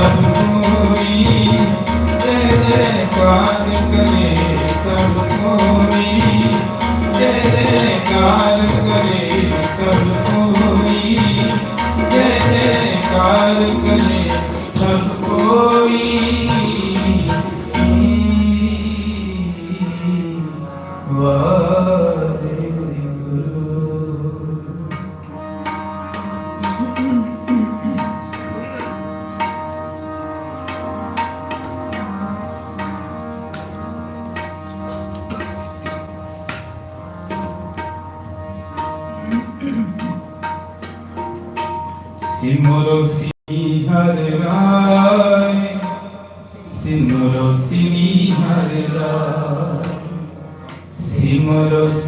ਸਭ ਕੋਈ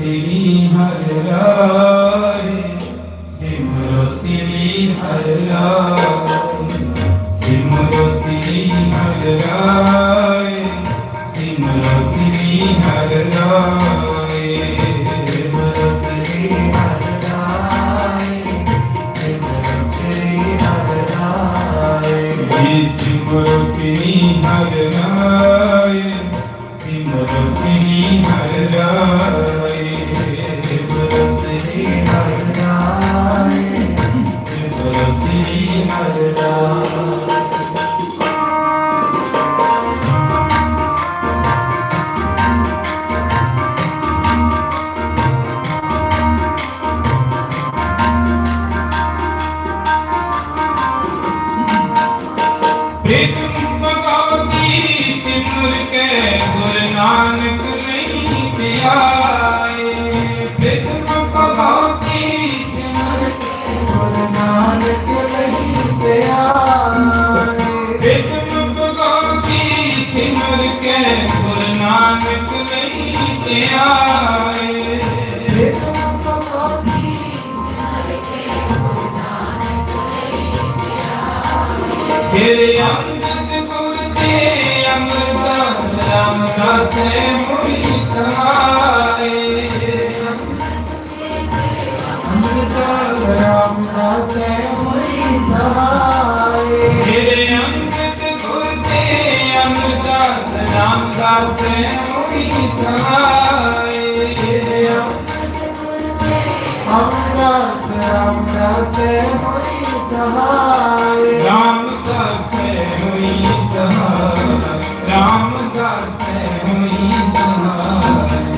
ਸਿਮਰੋ ਸੀ ਸਿਮਰੋ ਸੀ ਤੇਰੇ ਅੰਗਦ ਗੁਰ ਤੇ ਅਮਰਦਾਸ ਰਾਮਦਾਸ ਹੋਈ ਸਹਾਏ ਅਮਰਦਾਸ ਰਾਮਦਾਸ ਹੋਈ ਸਹਾਏ ਤੇਰੇ ਅੰਗਦ ਗੁਰ ਤੇ ਅਮਰਦਾਸ ਰਾਮਦਾਸ ਹੋਈ ਸਹਾਏ ਤੇਰੇ ਅਮਰਦਾਸ ਰਾਮਦਾਸ ਹੋਈ ਸਹਾਏ ਰਾਮਦਾਸ ਹੋਈ ਸਹਾਏ ਰਾਮਦਾਸ ਹੋਈ ਸਹਾਏ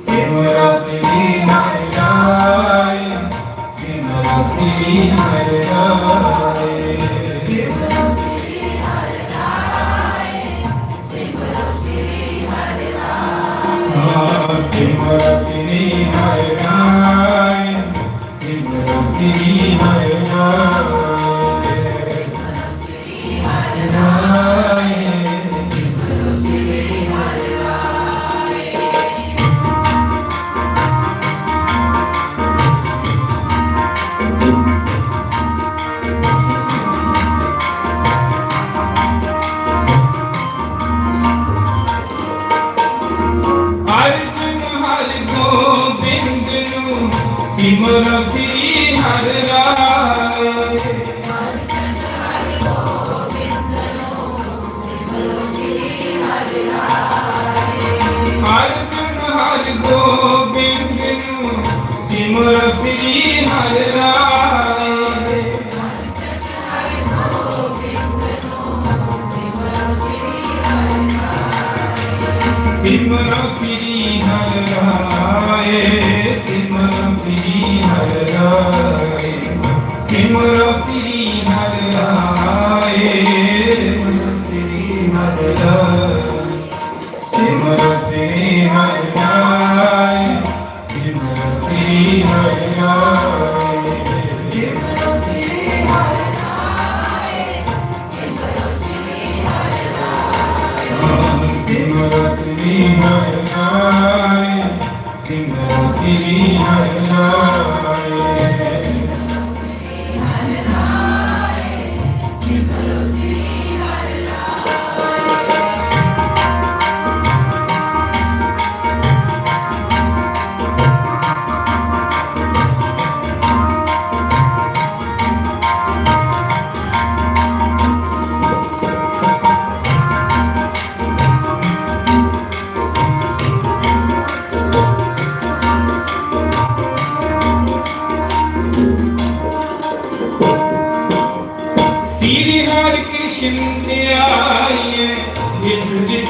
ਸਿਮਰੋ ਸ੍ਰੀ ਹਰਿ ਰਾਏ ਸਿਮਰੋ ਸ੍ਰੀ ਹਰਿ ਰਾਏ ਸਿਮਰੋ ਹਾਂ ਸਿਮਰੋ ਸ੍ਰੀ ਹਰਿ ਰਾਏ ਸਿਮਰੋ ਸ੍ਰੀ ਹਰਿ ਰਾਏ ਸਿਮਰੋ ਸ੍ਰੀ ਹਰਿ ਰਾਏ ਅਰਜੁਨ ਹਰਿ ਗੋਬਿੰਦ ਨੂੰ ਸਿਮਰੋ ਸ੍ਰੀ ਹਰਿ ਰਾਏ ਸਿਮਰੋ ਸ੍ਰੀ ਹਰਿ ਰਾਏ ਸਿਮਰੋ ਸ੍ਰੀ ਹਰਿ ਰਾਏ ਸਿਮਰੋ ਸ੍ਰੀ ਹਰਿ ਰਾਏ ਸਿਮਰੋ ਸ੍ਰੀ ਹਰਿ ਰਾਏ ਸਿਮਰੋ ਸ੍ਰੀ ਹਰਿ ਰਾਏ ਸਿਮਰੋ ਸ੍ਰੀ ਹਰਿ ਰਾਏ ਸਿਮਰੋ ਸ੍ਰੀ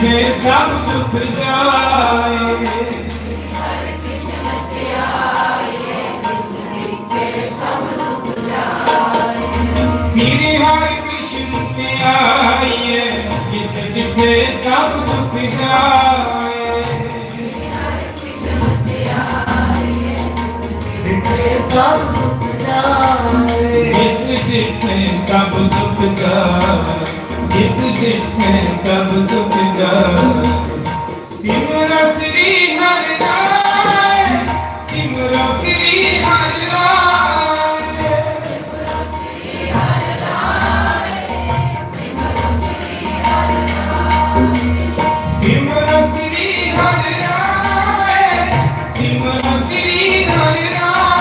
ਕੇ ਸਭ ਦੁੱਖ ਜਾਏ। ਸ੍ਰੀ ਹਰਿ ਕ੍ਰਿਸ਼ਨ ਆਈਏ, ਇਸ ਦਿੱਤੇ ਸਭ ਦੁੱਖ ਜਾਏ। ਸਭ ਦੁੱਖ ਜਾਏ ਇਸ ਦਿੱਤੇ ਸਭ ਦੁੱਖ ਜਾਏ। ਜਿਸ ਜਿਤ ਹੈ ਸਭ ਦੁਖ ਗਾਏ ਸਿਮਰੋ ਸ੍ਰੀ ਹਰਿ ਰਾਏ, ਸਿਮਰੋ ਸ੍ਰੀ ਹਰਿ ਰਾਏ। ਸਿਮਰੋ ਸ੍ਰੀ ਹਰਿ ਰਾਏ, ਸਿਮਰੋ ਸ੍ਰੀ ਹਰਿ ਰਾਏ।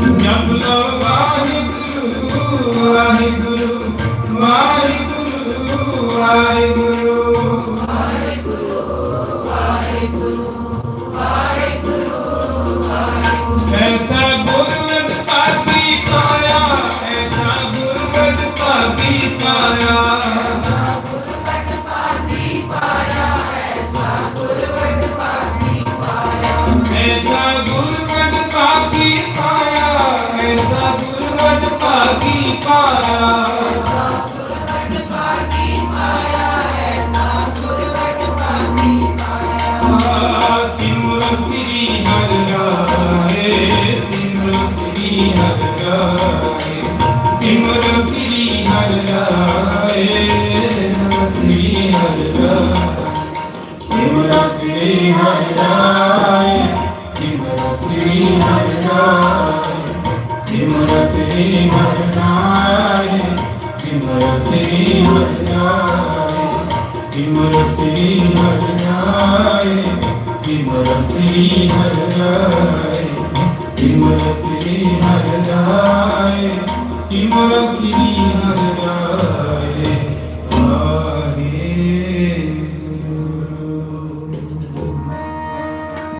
ਜਪ ਲੋ ਵਾਹਿਗੁਰੂ ਵਾਹਿਗੁਰੂ ਵਾਹਿਗੁਰੂ ਵਾਹਿਗੁਰੂ ਵਾਹਿਗੁਰੂ ਵਾਹਿਗੁਰੂ ਵਾਹਿਗੁਰੂ ਐਸਾ ਗੁਰਵੰਦ ਪਾਪੀ ਪਾਇਆ ਐਸਾ ਗੁਰਵੰਦ ਪਾਪੀ ਪਾਇਆ ਐਸਾ ਗੁਰਵੰਦ ਪਾਪੀ ਪਾਇਆ ਐਸਾ ਗੁਰਵੰਦ ਪਾਪੀ ਪਾਇਆ ਐਸਾ ਗੁਰਵੰਦ ਪਾਪੀ ਪਾਇਆ ਕੀ ਪਾਇਆ ਸਤਿਗੁਰ ਵਡ ਪਾਰ ਕੀ ਪਾਇਆ ਹੈ ਸਤਿਗੁਰ ਵਡ ਪਾਰ ਕੀ ਪਾਇਆ ਸਿਮਰਨ ਸ੍ਰੀ શ્રી હરિયાય સિમર શ્રી હરિયાય સિમર શ્રી હરિયાય સિમર શ્રી હરિયાય સિમર શ્રી હરિયાય